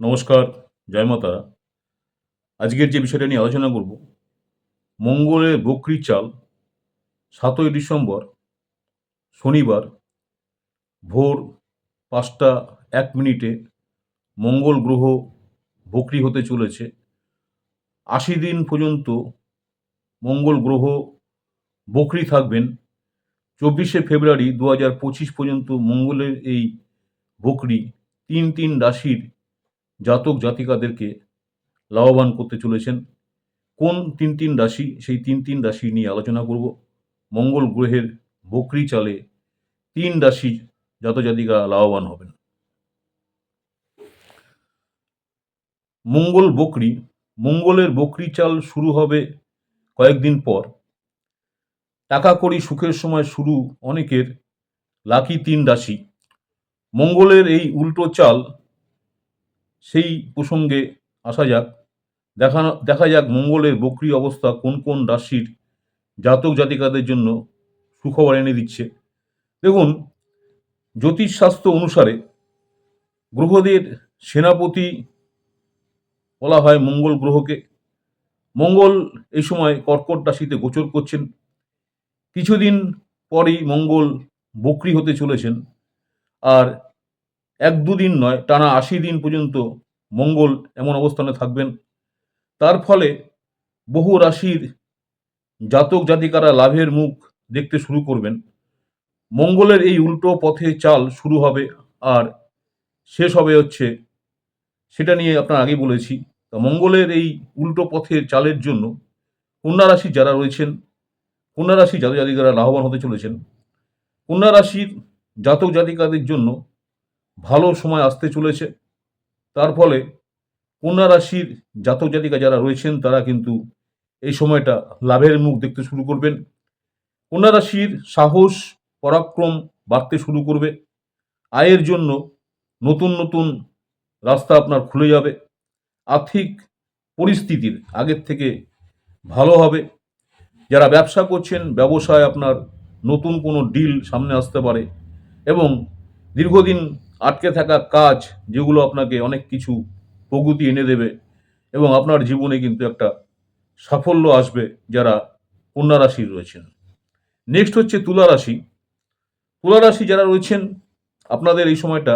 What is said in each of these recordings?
নমস্কার, জয় মাতা আজকের যে বিষয়টা নিয়ে আলোচনা করব মঙ্গলের বকরি চাল, সাতই ডিসেম্বর, শনিবার, ভোর পাঁচটা এক মিনিটে মঙ্গল গ্রহ বকরি হতে চলেছে। আশি দিন পর্যন্ত মঙ্গল গ্রহ বকরি থাকবেন। চব্বিশে ফেব্রুয়ারি দু হাজার পঁচিশ পর্যন্ত মঙ্গলের এই বকরি তিন তিন রাশির জাতক জাতিকাদেরকে লাভবান করতে চলেছেন। কোন তিন তিন রাশি, সেই তিন তিন রাশি নিয়ে আলোচনা করব। মঙ্গল গ্রহের বকরি চালে তিন রাশি জাতক জাতিকা লাভবান হবেন। মঙ্গল বকরি, মঙ্গলের বকরি চাল শুরু হবে কয়েকদিন পর। টাকা কড়ি সুখের সময় শুরু অনেকের লাকি তিন রাশি। মঙ্গলের এই উল্টো চাল সেই প্রসঙ্গে আসা যাক। দেখা দেখা যাক মঙ্গলের বক্রি অবস্থা কোন কোন রাশির জাতক জাতিকাদের জন্য সুখবর এনে দিচ্ছে। দেখুন, জ্যোতিষশাস্ত্র অনুসারে গ্রহদের সেনাপতি বলা হয় মঙ্গল গ্রহকে। মঙ্গল এই সময় কর্কট রাশিতে গোচর করছেন। কিছুদিন পরেই মঙ্গল বক্রি হতে চলেছেন। আর এক দুদিন নয়, টানা আশি দিন পর্যন্ত মঙ্গল এমন অবস্থানে থাকবেন। তার ফলে বহু রাশির জাতক জাতিকারা লাভের মুখ দেখতে শুরু করবেন। মঙ্গলের এই উল্টো পথে চাল শুরু হবে আর শেষ হবে হচ্ছে সেটা নিয়ে আপনার আগে বলেছি। তা মঙ্গলের এই উল্টো পথের চালের জন্য কন্যা রাশি যারা রয়েছেন, কন্যা রাশি জাতক জাতিকারা লাভবান হতে চলেছেন, কন্যা রাশির জাতক জাতিকাদের জন্য ভালো সময় আসতে চলেছে। তার ফলে কন্যা রাশির জাতক জাতিকা যারা রয়েছেন, তারা কিন্তু এই সময়টা লাভের মুখ দেখতে শুরু করবেন। কন্যা রাশির সাহস, পরাক্রম বাড়তে শুরু করবে। আয়ের জন্য নতুন নতুন রাস্তা আপনার খুলে যাবে। আর্থিক পরিস্থিতির আগের থেকে ভালো হবে। যারা ব্যবসা করছেন, ব্যবসায় আপনার নতুন কোনো ডিল সামনে আসতে পারে এবং দীর্ঘদিন আটকে থাকা কাজ যেগুলো আপনাকে অনেক কিছু প্রগতি এনে দেবে এবং আপনার জীবনে কিন্তু একটা সাফল্য আসবে যারা কন্যা রয়েছেন। নেক্সট হচ্ছে তুলা রাশি। তুলা রাশি যারা রয়েছেন, আপনাদের এই সময়টা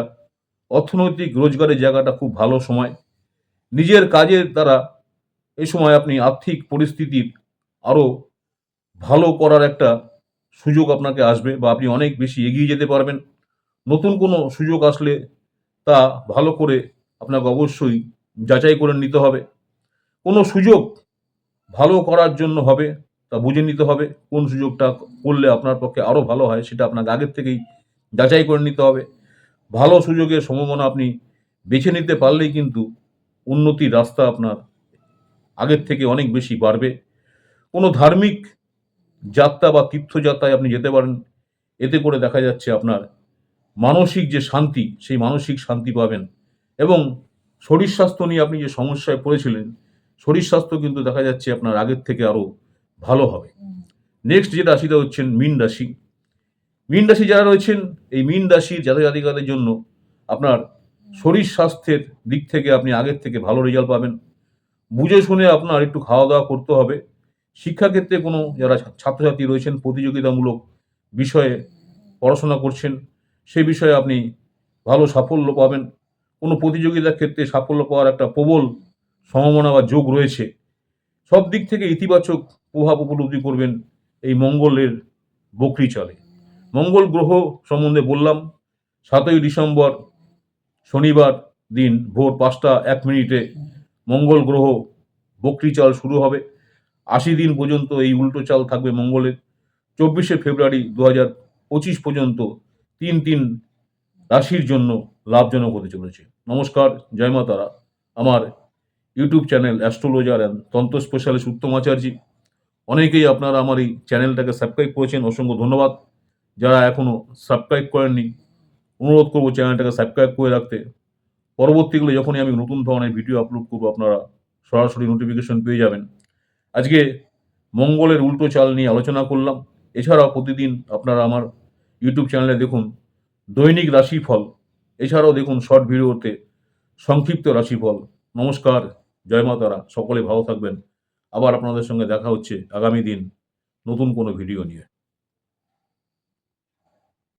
অর্থনৈতিক রোজগারের জায়গাটা খুব ভালো সময়। নিজের কাজের দ্বারা এই সময় আপনি আর্থিক পরিস্থিতির আরও ভালো করার একটা সুযোগ আপনাকে আসবে বা আপনি অনেক বেশি এগিয়ে যেতে পারবেন। নতুন কোনো সুযোগ আসলে তা ভালো করে আপনাকে অবশ্যই যাচাই করে নিতে হবে। কোনো সুযোগ ভালো করার জন্য হবে, তা বুঝে নিতে হবে, কোন সুযোগটা করলে আপনার পক্ষে আরও ভালো হয় সেটা আপনাকে আগের থেকেই যাচাই করে নিতে হবে। ভালো সুযোগের সম্ভাবনা আপনি বেছে নিতে পারলেই কিন্তু উন্নতির রাস্তা আপনার আগের থেকে অনেক বেশি বাড়বে। কোনো ধার্মিক যাত্রা বা তীর্থযাত্রায় আপনি যেতে পারেন, এতে করে দেখা যাচ্ছে আপনার মানসিক যে শান্তি, সেই মানসিক শান্তি পাবেন। এবং শরীর স্বাস্থ্য নিয়ে আপনি যে সমস্যায় পড়েছিলেন, শরীর স্বাস্থ্য কিন্তু দেখা যাচ্ছে আপনার আগের থেকে আরও ভালো হবে। নেক্সট যে রাশিটা হচ্ছেন মীন রাশি। মীন রাশি যারা রয়েছেন, এই মীন রাশির জাতক জাতিকাদের জন্য আপনার শরীর স্বাস্থ্যের দিক থেকে আপনি আগের থেকে ভালো রেজাল্ট পাবেন। বুঝে শুনে আপনার একটু খাওয়া দাওয়া করতে হবে। শিক্ষাক্ষেত্রে কোনো যারা ছাত্রছাত্রী রয়েছেন, প্রতিযোগিতামূলক বিষয়ে পড়াশোনা করছেন সেই বিষয়ে আপনি ভালো সাফল্য পাবেন। কোনো প্রতিযোগিতার ক্ষেত্রে সাফল্য পাওয়ার একটা প্রবল সম্ভাবনা বা যোগ রয়েছে। সব দিক থেকে ইতিবাচক প্রভাব উপলব্ধি করবেন এই মঙ্গলের বকরি চলে। মঙ্গল গ্রহ সম্বন্ধে বললাম, সাতই ডিসেম্বর শনিবার দিন ভোর পাঁচটা এক মিনিটে মঙ্গল গ্রহ বকরি চাল শুরু হবে। আশি দিন পর্যন্ত এই উল্টো চাল থাকবে মঙ্গলের। চব্বিশে ফেব্রুয়ারি দু হাজার পঁচিশ পর্যন্ত তিন তিন রাশির জন্য লাভজনক হতে চলেছে। নমস্কার, জয় মা তারা। আমার YouTube channel astrologer and tantra specialist Uttam Acharya. অনেকেই আপনারা আমার এই চ্যানেলটাকে সাবস্ক্রাইব করেছেন, অসংখ্য ধন্যবাদ। যারা এখনও সাবস্ক্রাইব করেননি, অনুরোধ করব চ্যানেলটাকে সাবস্ক্রাইব করে রাখতে। পরবর্তীকালে যখনই আমি নতুন ধরনের ভিডিও আপলোড করব, আপনারা সরাসরি নোটিফিকেশন পেয়ে যাবেন। আজকে মঙ্গলের উল্টো চাল নিয়ে আলোচনা করলাম। এছাড়াও প্রতিদিন আপনারা আমার ইউটিউব চ্যানেলে দেখুন দৈনিক রাশিফল, এছাড়াও দেখুন শর্ট ভিডিওতে সংক্ষিপ্ত রাশিফল। নমস্কার, জয় মাতারা সকলে ভালো থাকবেন। আবার আপনাদের সঙ্গে দেখা হচ্ছে আগামী দিন নতুন কোনো ভিডিও নিয়ে।